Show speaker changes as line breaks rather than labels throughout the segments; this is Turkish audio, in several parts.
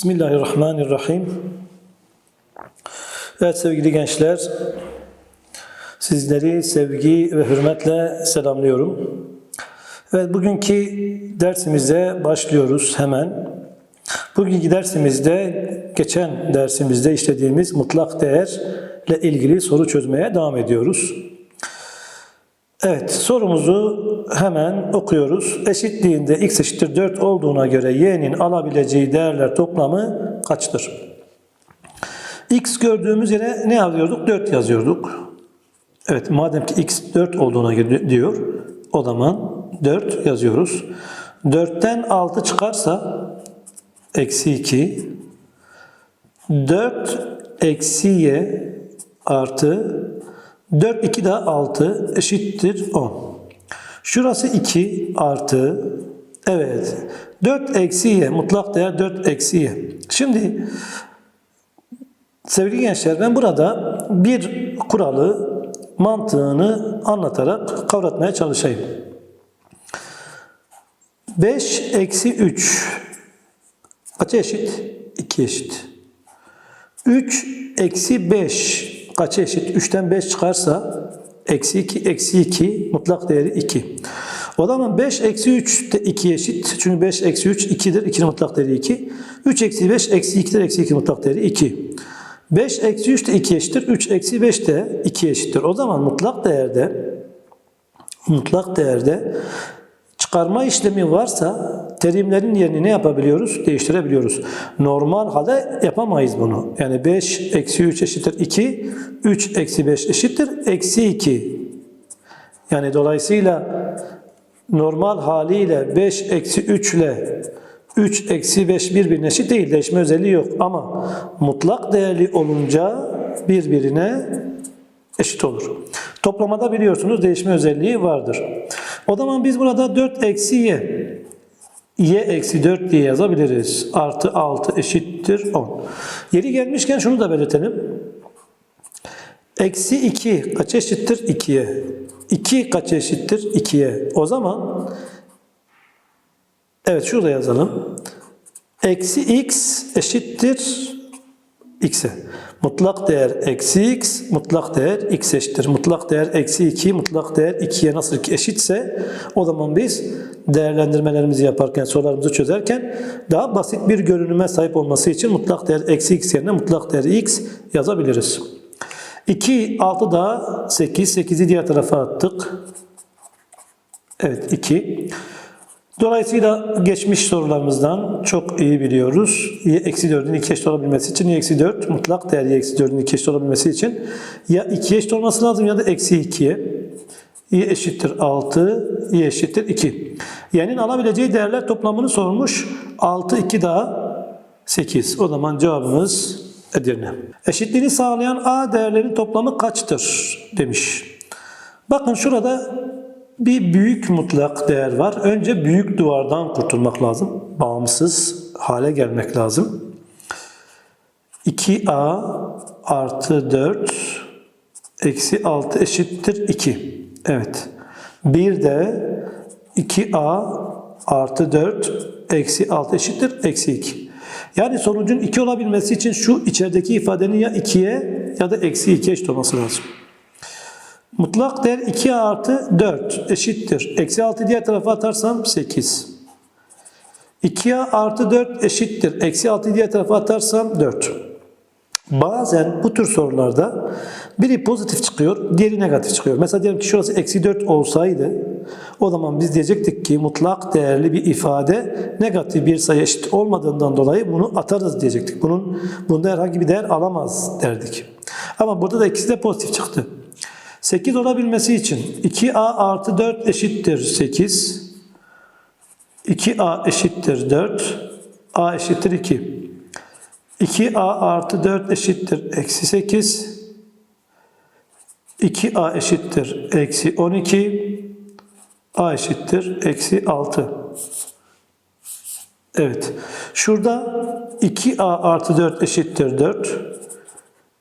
Bismillahirrahmanirrahim. Evet sevgili gençler, sizleri sevgi ve hürmetle selamlıyorum. Evet bugünkü dersimize başlıyoruz hemen. Bugünkü dersimizde, geçen dersimizde işlediğimiz mutlak değerle ilgili soru çözmeye devam ediyoruz. Evet, sorumuzu hemen okuyoruz. Eşitliğinde x eşittir 4 olduğuna göre y'nin alabileceği değerler toplamı kaçtır? x gördüğümüz yere ne yazıyorduk? 4 yazıyorduk. Evet, madem ki x 4 olduğuna göre diyor, o zaman 4 yazıyoruz. 4'ten 6 çıkarsa eksi 2, 4 eksi y artı 4, 2 daha 6 eşittir 10. Şurası 2 artı, evet 4 eksi y, mutlak değer 4 eksi y. Şimdi sevgili gençler ben burada bir kuralı mantığını anlatarak kavratmaya çalışayım. 5 eksi 3 kaça eşit? 2 eşit. 3 eksi 5 kaça eşit? 3'ten 5 çıkarsa eksi 2, eksi 2 mutlak değeri 2. O zaman 5 eksi 3 de 2 eşit. Çünkü 5 eksi 3 2'dir. 2'nin mutlak değeri 2. 3 eksi 5 eksi 2'dir. Eksi 2 mutlak değeri 2. 5 eksi 3 de 2 eşittir. 3 eksi 5 de 2 eşittir. O zaman mutlak değerde mutlak değerde çıkarma işlemi varsa terimlerin yerini ne yapabiliyoruz? Değiştirebiliyoruz. Normal halde yapamayız bunu. Yani 5 eksi 3 eşittir 2, 3 eksi 5 eşittir eksi 2. Yani dolayısıyla normal haliyle 5 eksi 3 ile 3 eksi 5 birbirine eşit değil. Değişme özelliği yok. Ama mutlak değerli olunca birbirine eşit olur. Toplamada biliyorsunuz değişme özelliği vardır. O zaman biz burada 4 eksi y, y eksi 4 diye yazabiliriz. Artı 6 eşittir 10. Yeri gelmişken şunu da belirtelim. Eksi 2 kaç eşittir? 2'ye. 2 kaç eşittir? 2'ye. O zaman evet şurada yazalım. Eksi x eşittir x'e. Mutlak değer eksi x, mutlak değer x eşittir. Mutlak değer eksi 2, mutlak değer 2'ye nasıl ki eşitse o zaman biz değerlendirmelerimizi yaparken, sorularımızı çözerken daha basit bir görünüme sahip olması için mutlak değer eksi x yerine mutlak değer x yazabiliriz. 2, 6 daha 8, 8'i diğer tarafa attık. Evet 2. Dolayısıyla geçmiş sorularımızdan çok iyi biliyoruz. y eksi 4'ün 2 eşit olabilmesi için y eksi 4 mutlak değer y eksi 4'ün 2 eşit olabilmesi için ya 2 eşit olması lazım ya da eksi 2'ye. y eşittir 6, y eşittir 2. Y'nin alabileceği değerler toplamını sormuş. 6, 2 daha 8. O zaman cevabımız Edirne. Eşitliğini sağlayan A değerlerin toplamı kaçtır demiş. Bakın şurada bir büyük mutlak değer var. Önce büyük duvardan kurtulmak lazım. Bağımsız hale gelmek lazım. 2a artı 4 eksi 6 eşittir 2. Evet. Bir de 2a artı 4 eksi 6 eşittir eksi 2. Yani sonucun 2 olabilmesi için şu içerideki ifadenin ya 2'ye ya da eksi 2 eşit olması lazım. Mutlak değer 2 artı 4 eşittir. Eksi 6 diğer tarafa atarsam 8. 2a artı 4 eşittir. Eksi 6 diğer tarafa atarsam 4. Bazen bu tür sorularda biri pozitif çıkıyor, diğeri negatif çıkıyor. Mesela diyelim ki şurası eksi 4 olsaydı o zaman biz diyecektik ki mutlak değerli bir ifade negatif bir sayı eşit olmadığından dolayı bunu atarız diyecektik. Bunun bunda herhangi bir değer alamaz derdik. Ama burada da ikisi de pozitif çıktı. 8 olabilmesi için 2a artı 4 eşittir 8. 2a eşittir 4. a eşittir 2. 2a artı 4 eşittir eksi 8. 2a eşittir eksi 12. a eşittir eksi 6. Evet. Şurada 2a artı 4 eşittir 4.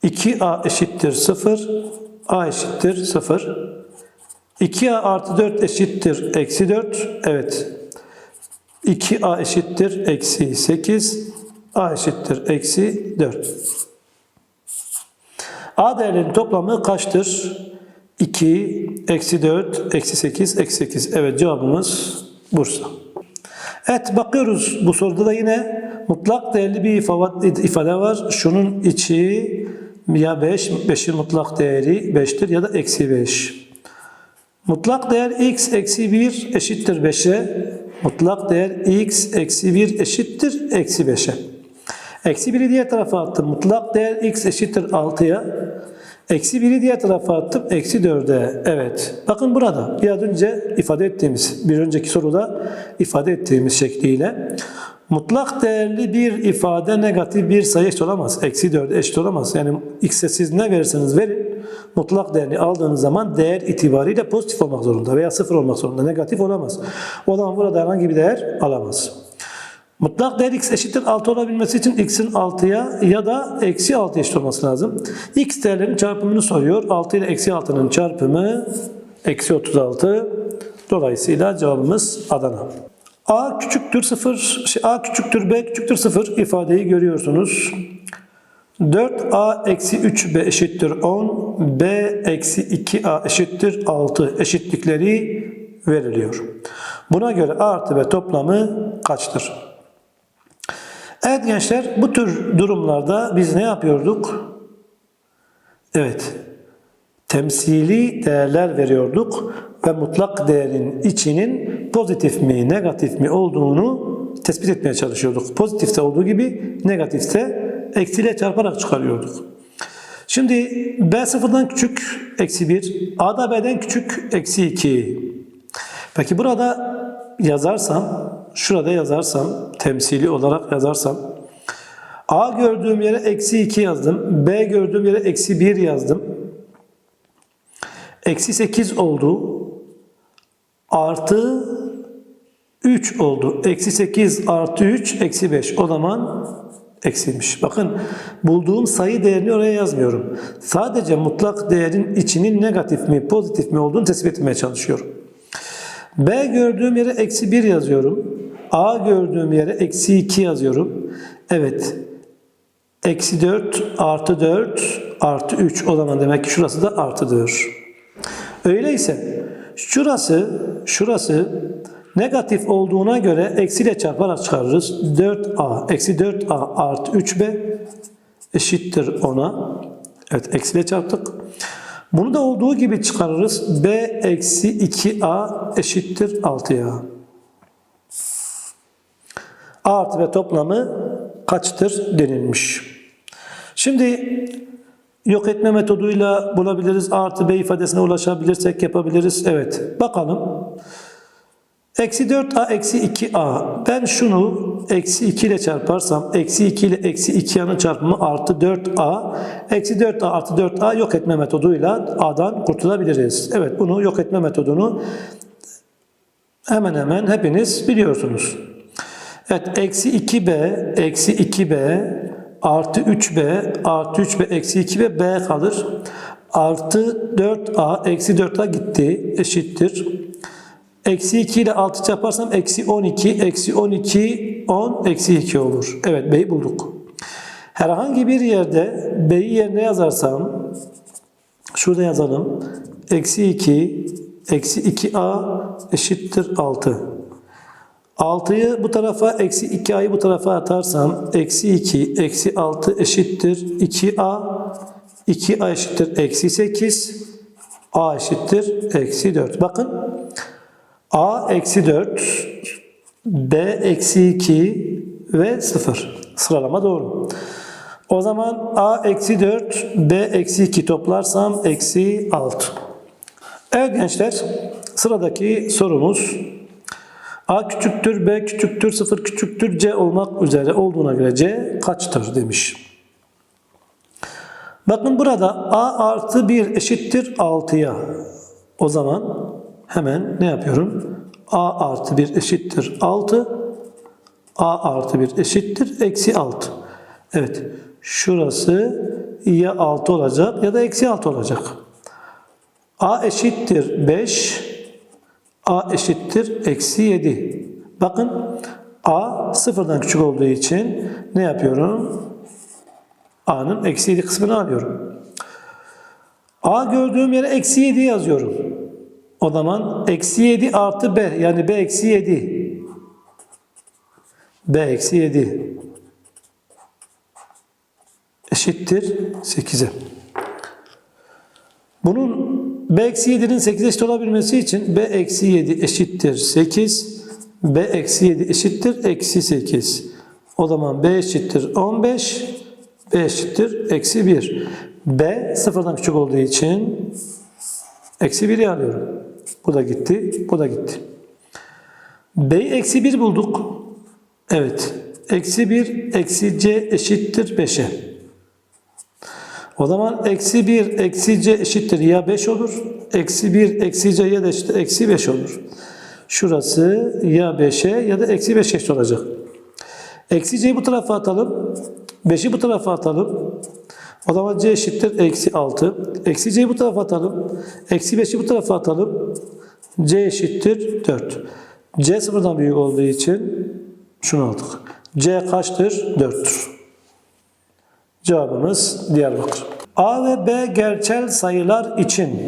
2a eşittir 0. a eşittir 0. 2a artı 4 eşittir eksi 4. Evet. 2a eşittir eksi 8. A eşittir eksi 4. A değerlerinin toplamı kaçtır? 2, eksi 4, eksi 8, eksi 8. Evet cevabımız Bursa. Evet bakıyoruz bu soruda da yine mutlak değerli bir ifade, var. Şunun içi ya 5, 5'in mutlak değeri 5'tir ya da eksi 5. Mutlak değer x eksi 1 eşittir 5'e. Mutlak değer x eksi 1 eşittir eksi 5'e. Eksi 1'i diğer tarafa attım. Mutlak değer x eşittir 6'ya. Eksi 1'i diğer tarafa attım. Eksi 4'e. Evet. Bakın burada biraz önce ifade ettiğimiz, bir önceki soruda ifade ettiğimiz şekliyle mutlak değerli bir ifade negatif bir sayı eşit olamaz. Eksi 4 eşit olamaz. Yani x'e siz ne verirseniz verin mutlak değerini aldığınız zaman değer itibariyle pozitif olmak zorunda veya sıfır olmak zorunda. Negatif olamaz. O zaman burada herhangi bir değer alamaz. Mutlak değer x eşittir 6 olabilmesi için x'in 6'ya ya da eksi 6 eşit olması lazım. x değerlerinin çarpımını soruyor. 6 ile eksi 6'nın çarpımı eksi 36. Dolayısıyla cevabımız Adana. A küçüktür 0, şey, A küçüktür B küçüktür 0 ifadeyi görüyorsunuz. 4a eksi 3b eşittir 10, b eksi 2a eşittir 6 eşitlikleri veriliyor. Buna göre a artı b toplamı kaçtır? Evet gençler bu tür durumlarda biz ne yapıyorduk? Evet temsili değerler veriyorduk ve mutlak değerin içinin pozitif mi negatif mi olduğunu tespit etmeye çalışıyorduk. Pozitifse olduğu gibi negatifse eksiyle çarparak çıkarıyorduk. Şimdi b sıfırdan küçük eksi 1, a da b'den küçük eksi 2. Peki burada yazarsam, şurada yazarsam, temsili olarak yazarsam, a gördüğüm yere eksi 2 yazdım, b gördüğüm yere eksi 1 yazdım. Eksi 8 oldu, artı 3 oldu. Eksi 8 artı 3 eksi 5. O zaman eksiymiş. Bakın bulduğum sayı değerini oraya yazmıyorum. Sadece mutlak değerin içinin negatif mi pozitif mi olduğunu tespit etmeye çalışıyorum. B gördüğüm yere eksi 1 yazıyorum. A gördüğüm yere eksi 2 yazıyorum. Evet. Eksi 4 artı 4 artı 3. O zaman demek ki şurası da artıdır. Öyleyse şurası şurası negatif olduğuna göre eksiyle çarparak çıkarırız. 4a eksi 4a artı 3b eşittir 10'a. Evet eksiyle çarptık. Bunu da olduğu gibi çıkarırız. b eksi 2a eşittir 6'ya. a artı b toplamı kaçtır denilmiş. Şimdi yok etme metoduyla bulabiliriz. Artı b ifadesine ulaşabilirsek yapabiliriz. Evet. Bakalım. Eksi 4a eksi 2a. Ben şunu eksi 2 ile çarparsam eksi 2 ile eksi 2a'nın çarpımı artı 4a. Eksi 4a artı 4a yok etme metoduyla a'dan kurtulabiliriz. Evet bunu yok etme metodunu hemen hemen hepiniz biliyorsunuz. Evet eksi 2b eksi 2b artı 3b artı 3b eksi 2b b kalır. Artı 4a eksi 4a gitti eşittir. Eksi 2 ile 6 çarparsam eksi 12, eksi 12, 10, eksi 2 olur. Evet B'yi bulduk. Herhangi bir yerde B'yi yerine yazarsam, şurada yazalım. Eksi 2, eksi 2A eşittir 6. 6'yı bu tarafa, eksi 2A'yı bu tarafa atarsam, eksi 2, eksi 6 eşittir 2A, 2A eşittir eksi 8, A eşittir eksi 4. Bakın A eksi 4, B eksi 2 ve 0. Sıralama doğru. O zaman A eksi 4, B eksi 2 toplarsam eksi 6. Evet gençler sıradaki sorumuz A küçüktür, B küçüktür, 0 küçüktür, C olmak üzere olduğuna göre C kaçtır demiş. Bakın burada A artı 1 eşittir 6'ya. O zaman Hemen ne yapıyorum? A artı 1 eşittir 6. A artı 1 eşittir eksi 6. Evet. Şurası ya 6 olacak ya da eksi 6 olacak. A eşittir 5. A eşittir eksi 7. Bakın A sıfırdan küçük olduğu için ne yapıyorum? A'nın eksi 7 kısmını alıyorum. A gördüğüm yere eksi 7 yazıyorum. O zaman eksi 7 artı B yani B eksi 7. B eksi 7 eşittir 8'e. Bunun B eksi 7'nin 8 eşit olabilmesi için B eksi 7 eşittir 8. B eksi 7 eşittir eksi 8. O zaman B eşittir 15. B eşittir eksi 1. B sıfırdan küçük olduğu için eksi 1'i alıyorum. Bu da gitti, bu da gitti. B'yi eksi 1 bulduk. Evet. Eksi 1 eksi C eşittir 5'e. O zaman eksi 1 eksi c eşittir ya 5 olur. Eksi 1 eksi c ya da eşittir eksi 5 olur. Şurası ya 5'e ya da eksi 5 eşit olacak. Eksi c'yi bu tarafa atalım. 5'i bu tarafa atalım. O zaman c eşittir eksi 6. Eksi c'yi bu tarafa atalım. Eksi 5'i bu tarafa atalım. c eşittir 4. c sıfırdan büyük olduğu için şunu aldık. c kaçtır? 4'tür. Cevabımız Diyarbakır. A ve B gerçel sayılar için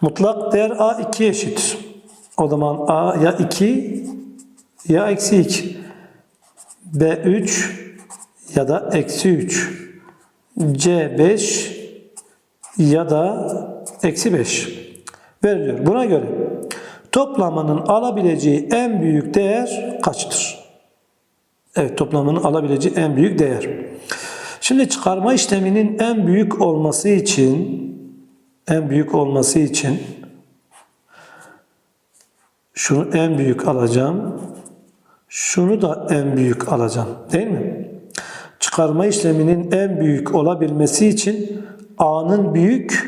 mutlak değer A 2 eşit. O zaman A ya 2 ya eksi 2. B 3 ya da eksi 3. C 5 ya da eksi 5 veriliyor. Buna göre toplamanın alabileceği en büyük değer kaçtır? Evet toplamanın alabileceği en büyük değer. Şimdi çıkarma işleminin en büyük olması için en büyük olması için şunu en büyük alacağım. Şunu da en büyük alacağım. Değil mi? Çıkarma işleminin en büyük olabilmesi için A'nın büyük,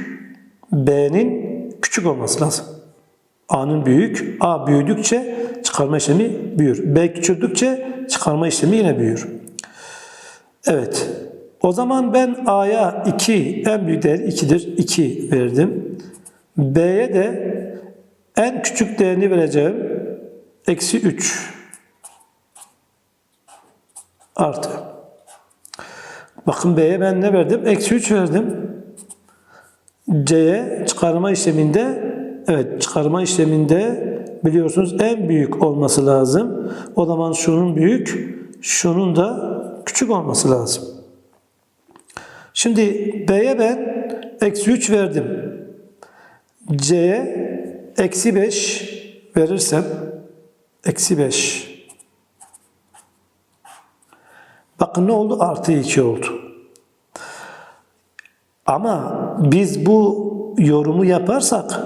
B'nin küçük olması lazım. A'nın büyük, A büyüdükçe çıkarma işlemi büyür. B küçüldükçe çıkarma işlemi yine büyür. Evet. O zaman ben A'ya 2, en büyük değer 2'dir. 2 verdim. B'ye de en küçük değerini vereceğim. Eksi 3 artı. Bakın B'ye ben ne verdim? Eksi 3 verdim. C'ye çıkarma işleminde evet çıkarma işleminde biliyorsunuz en büyük olması lazım. O zaman şunun büyük, şunun da küçük olması lazım. Şimdi B'ye ben eksi 3 verdim. C'ye eksi 5 verirsem eksi 5 Bakın ne oldu? Artı 2 oldu. Ama biz bu yorumu yaparsak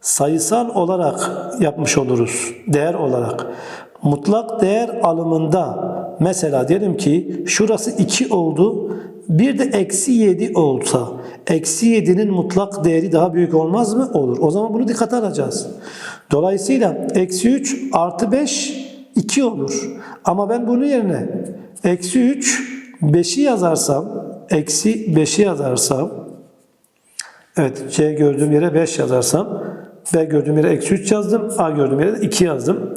sayısal olarak yapmış oluruz. Değer olarak. Mutlak değer alımında mesela diyelim ki şurası 2 oldu. Bir de eksi 7 olsa eksi 7'nin mutlak değeri daha büyük olmaz mı? Olur. O zaman bunu dikkate alacağız. Dolayısıyla eksi 3 artı 5 2 olur. Ama ben bunun yerine eksi 3 5'i yazarsam eksi 5'i yazarsam evet C gördüğüm yere 5 yazarsam B gördüğüm yere eksi 3 yazdım. A gördüğüm yere de 2 yazdım.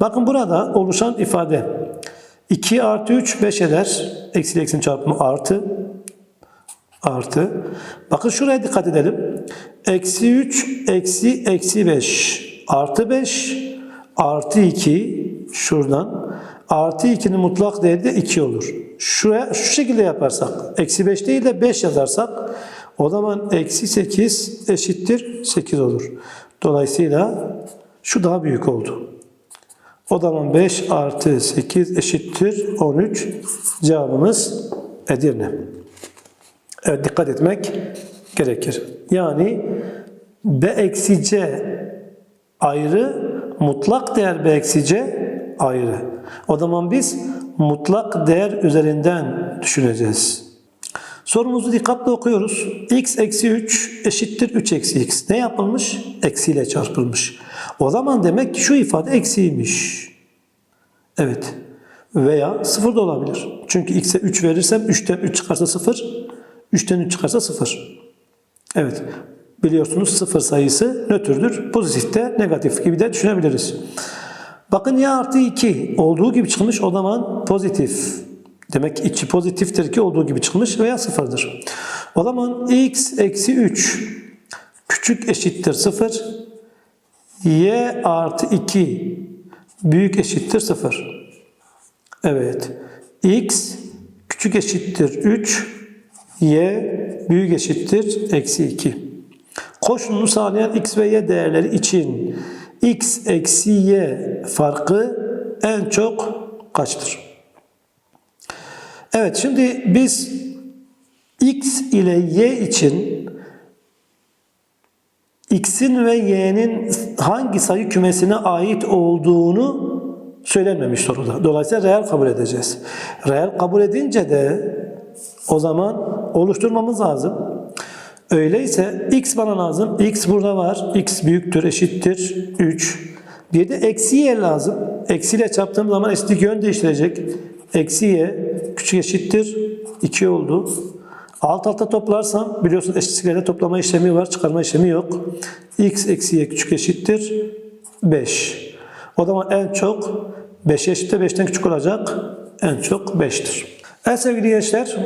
Bakın burada oluşan ifade 2 artı 3 5 eder. Eksi eksinin çarpımı artı. Artı. Bakın şuraya dikkat edelim. Eksi 3 eksi eksi 5 artı 5 artı 2 şuradan artı 2'nin mutlak değeri de 2 olur. Şuraya şu şekilde yaparsak eksi 5 değil de 5 yazarsak o zaman eksi 8 eşittir 8 olur. Dolayısıyla şu daha büyük oldu. O zaman 5 artı 8 eşittir 13. Cevabımız Edirne. Evet dikkat etmek gerekir. Yani B eksi C ayrı, mutlak değer B eksi C ayrı. O zaman biz mutlak değer üzerinden düşüneceğiz. Sorumuzu dikkatle okuyoruz. x eksi 3 eşittir 3 eksi x. Ne yapılmış? Eksiyle çarpılmış. O zaman demek ki şu ifade eksiymiş. Evet. Veya 0 da olabilir. Çünkü x'e 3 verirsem 3'ten 3 çıkarsa 0, 3'ten 3 çıkarsa 0. Evet. Biliyorsunuz 0 sayısı nötrdür. Pozitif de negatif gibi de düşünebiliriz. Bakın y artı 2 olduğu gibi çıkmış o zaman pozitif. Demek ki içi pozitiftir ki olduğu gibi çıkmış veya sıfırdır. O zaman x eksi 3 küçük eşittir 0. y artı 2 büyük eşittir 0. Evet. x küçük eşittir 3. y büyük eşittir eksi 2. Koşulunu sağlayan x ve y değerleri için x eksi y farkı en çok kaçtır? Evet şimdi biz x ile y için x'in ve y'nin hangi sayı kümesine ait olduğunu söylenmemiş soruda. Dolayısıyla reel kabul edeceğiz. Reel kabul edince de o zaman oluşturmamız lazım. Öyleyse x bana lazım. x burada var. x büyüktür, eşittir 3. Bir de eksi y lazım. Eksiyle çarptığım zaman eşitlik yön değiştirecek. Eksi y küçük eşittir 2 oldu. Alt alta toplarsam biliyorsun eşitliklerde toplama işlemi var, çıkarma işlemi yok. x eksi y küçük eşittir 5. O zaman en çok 5 eşittir 5'ten küçük olacak. En çok 5'tir. Evet sevgili gençler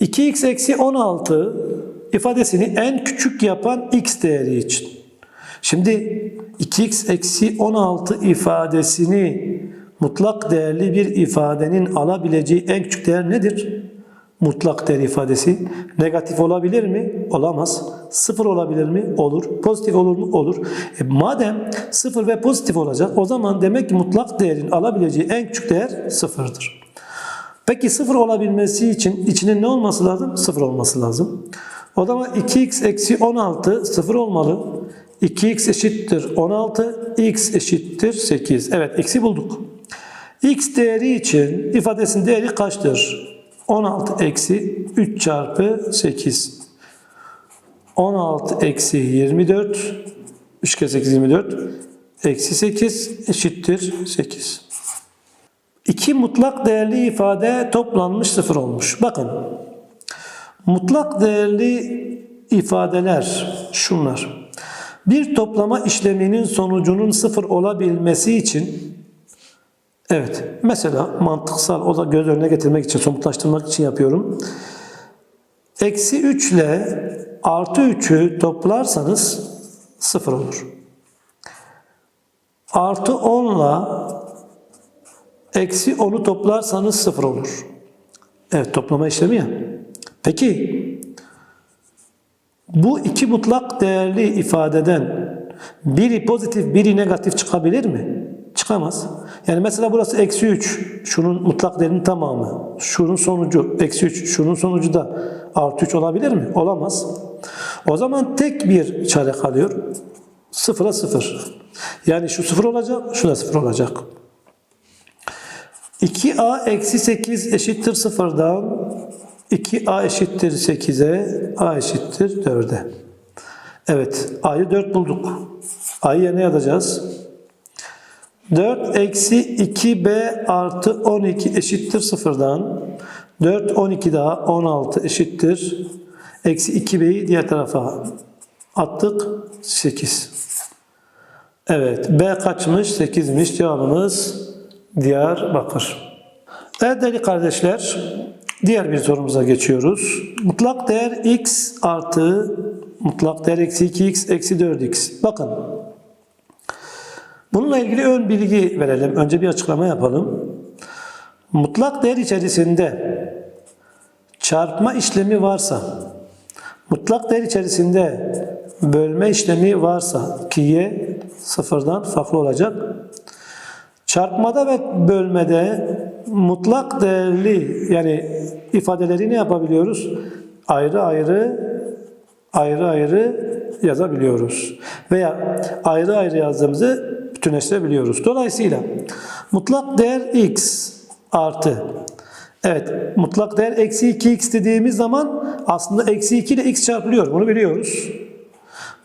2x eksi 16 ifadesini en küçük yapan x değeri için. Şimdi 2x eksi 16 ifadesini mutlak değerli bir ifadenin alabileceği en küçük değer nedir? Mutlak değer ifadesi negatif olabilir mi? Olamaz. Sıfır olabilir mi? Olur. Pozitif olur mu? Olur. E madem sıfır ve pozitif olacak o zaman demek ki mutlak değerin alabileceği en küçük değer sıfırdır. Peki sıfır olabilmesi için içinin ne olması lazım? Sıfır olması lazım. O zaman 2x eksi 16 sıfır olmalı. 2x eşittir 16, x eşittir 8. Evet eksi bulduk. x değeri için ifadesinin değeri kaçtır? 16 eksi 3 çarpı 8. 16 eksi 24. 3 kere 8 24. Eksi 8 eşittir 8. İki mutlak değerli ifade toplanmış sıfır olmuş. Bakın mutlak değerli ifadeler şunlar. Bir toplama işleminin sonucunun sıfır olabilmesi için evet mesela mantıksal o da göz önüne getirmek için somutlaştırmak için yapıyorum. Eksi 3 ile artı 3'ü toplarsanız sıfır olur. Artı 10 ile eksi 10'u toplarsanız sıfır olur. Evet toplama işlemi ya. Peki bu iki mutlak değerli ifadeden biri pozitif biri negatif çıkabilir mi? Çıkamaz. Yani mesela burası eksi 3, şunun mutlak değerinin tamamı. Şunun sonucu eksi 3, şunun sonucu da artı 3 olabilir mi? Olamaz. O zaman tek bir çare kalıyor. Sıfıra sıfır. Yani şu sıfır olacak, şu da sıfır olacak. 2a eksi 8 eşittir sıfırdan 2a eşittir 8'e a eşittir 4'e. Evet a'yı 4 bulduk. a'yı yerine yazacağız. 4 eksi 2b artı 12 eşittir sıfırdan 4 12 daha 16 eşittir. Eksi 2b'yi diğer tarafa attık. 8. Evet b kaçmış? 8'miş. Cevabımız Diyarbakır. Evet değerli kardeşler, diğer bir sorumuza geçiyoruz. Mutlak değer x artı mutlak değer eksi 2x eksi 4x. Bakın, bununla ilgili ön bilgi verelim. Önce bir açıklama yapalım. Mutlak değer içerisinde çarpma işlemi varsa, mutlak değer içerisinde bölme işlemi varsa ki sıfırdan farklı olacak. Çarpmada ve bölmede mutlak değerli yani ifadeleri ne yapabiliyoruz? Ayrı ayrı ayrı ayrı yazabiliyoruz. Veya ayrı ayrı yazdığımızı bütünleştirebiliyoruz. Dolayısıyla mutlak değer x artı Evet, mutlak değer eksi 2x dediğimiz zaman aslında eksi 2 ile x çarpılıyor. Bunu biliyoruz.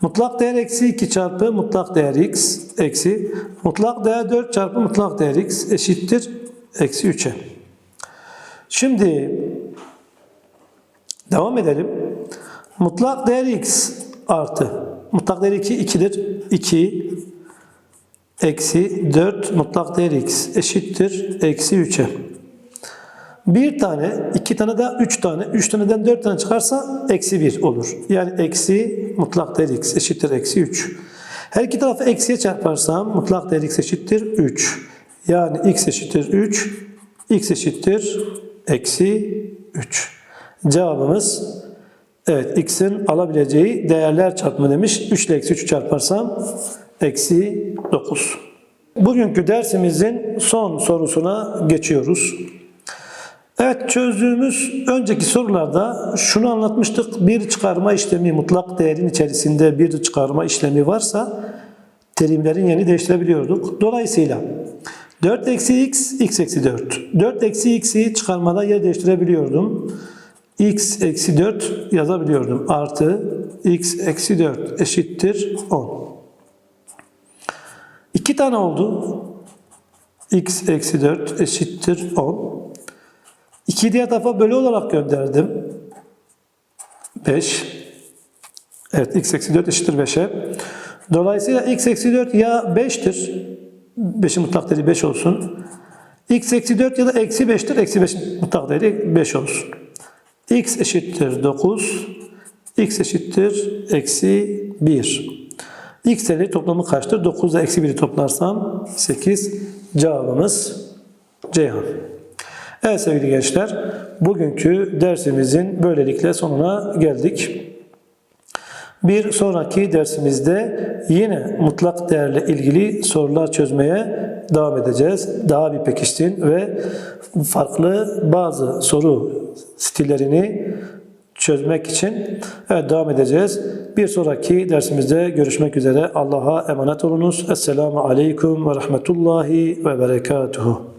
Mutlak değer eksi 2 çarpı mutlak değer x eksi mutlak değer 4 çarpı mutlak değer x eşittir eksi 3'e. Şimdi devam edelim. Mutlak değer x artı mutlak değer 2 2'dir. 2 eksi 4 mutlak değer x eşittir eksi 3'e. Bir tane, iki tane daha üç tane, üç taneden dört tane çıkarsa eksi bir olur. Yani eksi mutlak değer x eşittir eksi 3. Her iki tarafı eksiye çarparsam mutlak değer x eşittir 3. Yani x eşittir 3, x eşittir eksi 3. Cevabımız evet x'in alabileceği değerler çarpımı demiş. 3 ile eksi 3'ü çarparsam eksi 9. Bugünkü dersimizin son sorusuna geçiyoruz. Evet çözdüğümüz önceki sorularda şunu anlatmıştık. Bir çıkarma işlemi mutlak değerin içerisinde bir çıkarma işlemi varsa terimlerin yerini değiştirebiliyorduk. Dolayısıyla 4 eksi x, x eksi 4. 4 eksi x'i çıkarmada yer değiştirebiliyordum. x eksi 4 yazabiliyordum. Artı x eksi 4 eşittir 10. İki tane oldu. x eksi 4 eşittir 10. 2 diğer tarafa bölü olarak gönderdim. 5. Evet x eksi 4 eşittir 5'e. Dolayısıyla x eksi 4 ya 5'tir. 5'in mutlak değeri 5 olsun. x eksi 4 ya da eksi 5'tir. Eksi 5'in mutlak değeri 5 olsun. x eşittir 9. x eşittir eksi 1. x değeri toplamı kaçtır? 9 ile eksi 1'i toplarsam 8. Cevabımız Ceyhan. Evet sevgili gençler, bugünkü dersimizin böylelikle sonuna geldik. Bir sonraki dersimizde yine mutlak değerle ilgili sorular çözmeye devam edeceğiz. Daha bir pekiştin ve farklı bazı soru stillerini çözmek için evet, devam edeceğiz. Bir sonraki dersimizde görüşmek üzere. Allah'a emanet olunuz. Esselamu Aleyküm ve Rahmetullahi ve Berekatuhu.